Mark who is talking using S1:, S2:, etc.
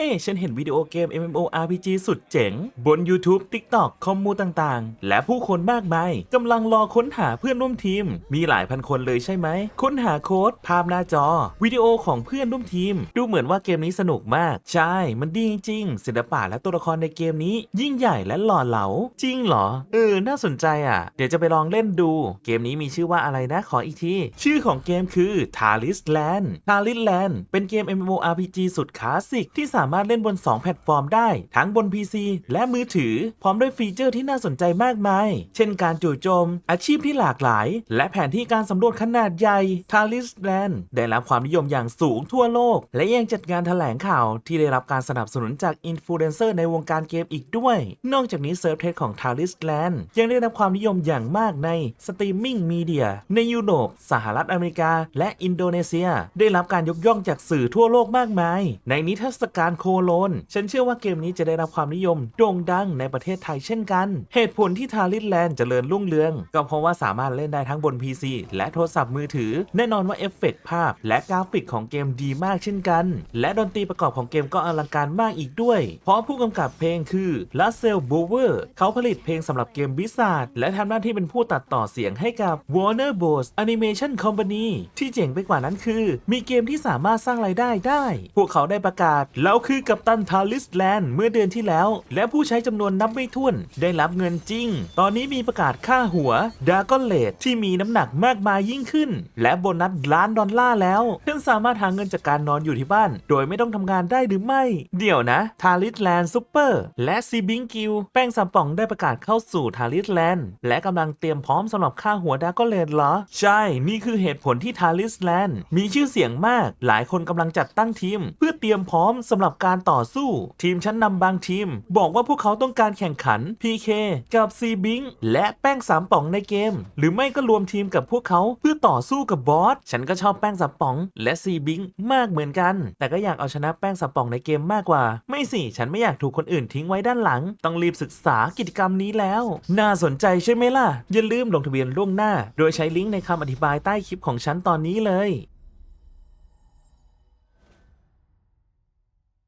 S1: ฮ้ ฉันเห็นวิดีโอเกม MMORPG สุดเจ๋ง บน YouTube TikTok คอมมูต่างๆ และผู้คนมากมายกำลังรอค้นหาเพื่อนร่วมทีม มีหลายพันคนเลยใช่ไหม ค้นหาโค้ด ภาพหน้าจอ วิดีโอของเพื่อนร่วมทีม ดูเหมือนว่าเกมนี้สนุกมาก ใช่ มันดีจริงศิลปะและตัวละครในเกมนี้ ยิ่งใหญ่และหล่อเหลา จริงเหรอ เออ น่าสนใจอะ เดี๋ยวจะไปลองเล่นดู เกมนี้มีชื่อว่าอะไรนะ ขออีกที ชื่อของเกมคือ Talis Land Talis Land เป็นเกม MMORPG สุดคลาสสิกที่สามารถเล่นบน 2 แพลตฟอร์มได้ ทั้งบน PC และมือถือ พร้อมด้วยฟีเจอร์ที่น่าสนใจมากมาย เช่นการจู่โจม อาชีพที่หลากหลาย และแผนที่การสำรวจขนาดใหญ่ Talis Land ได้รับความนิยมอย่างสูงทั่วโลก และยังจัดงานแถลงข่าวที่ได้รับการสนับสนุนจากอินฟลูเอนเซอร์ในวงการเกมอีกด้วย นอกจากนี้เซิร์ฟเทสของ Talis Land ยังได้รับความนิยมอย่างมากในสตรีมมิ่งมีเดียในยุโรปสหรัฐอเมริกา และอินโดนีเซีย ได้รับการยกย่องจากสื่อทั่วโลกมากมาย ในนิทรรศการโคโลน ฉันเชื่อว่าเกมนี้จะได้รับความนิยมโด่งดังในประเทศไทยเช่นกัน เหตุผลที่ Talis Land เจริญรุ่งเรือง ก็เพราะว่าสามารถเล่นได้ทั้งบน PC และโทรศัพท์มือถือ แน่นอนว่าเอฟเฟกต์ภาพ และกราฟิกของเกมดีมากเช่นกัน และดนตรีประกอบของเกมก็อลังการมากอีกด้วย เพราะผู้กำกับเพลงคือลาเซลบูเวอร์เขาผลิตเพลงสำหรับเกมบิซาร์ดและทำหน้าที่เป็นผู้ตัดต่อเสียงให้กับ Warner Bros Animation Company ที่เจ๋งไปกว่านั้นคือ มีเกมที่สามารถสร้างรายได้ได้ พวกเขาได้ประกาศแล้วคือกัปตันทาริสแลนด์เมื่อเดือนที่แล้ว และผู้ใช้จำนวนนับไม่ถ้วน ได้รับเงินจริง ตอนนี้มีประกาศค่าหัวดากอนเลดที่มีน้ำหนักมากมายยิ่งขึ้น และโบนัสล้านดอลลาร์แล้วท่านสามารถหาเงินจากการนอนอยู่ที่บ้าน โดยไม่ต้องทำงานได้หรือไม่ เดี๋ยวนะทาริสแลนด์ซูเปอร์และซีบิงกิวแป้งสามป่องได้ประกาศเข้าสู่ทาริสแลนด์และกำลังเตรียมพร้อมสำหรับค่าหัวดากอนเลดเหรอ ใช่ นี่คือเหตุผลที่ทาริสแลนด์มีชื่อเสียงมาก หลายคนกำลังจัดตั้งทีม เพื่อเตรียมพร้อมสำหรับรับการต่อสู้ ทีมชั้นนำบางทีม บอกว่าพวกเขาต้องการแข่งขัน PK กับซีบิงและแป้งสามป่องในเกม หรือไม่ก็รวมทีมกับพวกเขาเพื่อต่อสู้กับบอส ฉันก็ชอบแป้งสามป่อง และซีบิงมากเหมือนกัน แต่ก็อยากเอาชนะแป้งสามป่องในเกมมากกว่า ไม่สิ ฉันไม่อยากถูกคนอื่นทิ้งไว้ด้านหลัง ต้องรีบศึกษากิจกรรมนี้แล้ว น่าสนใจใช่ไหมล่ะ อย่าลืมลงทะเบียนล่วงหน้า โดยใช้ลิงก์ในคำอธิบายใต้คลิปของฉันตอนนี้เลย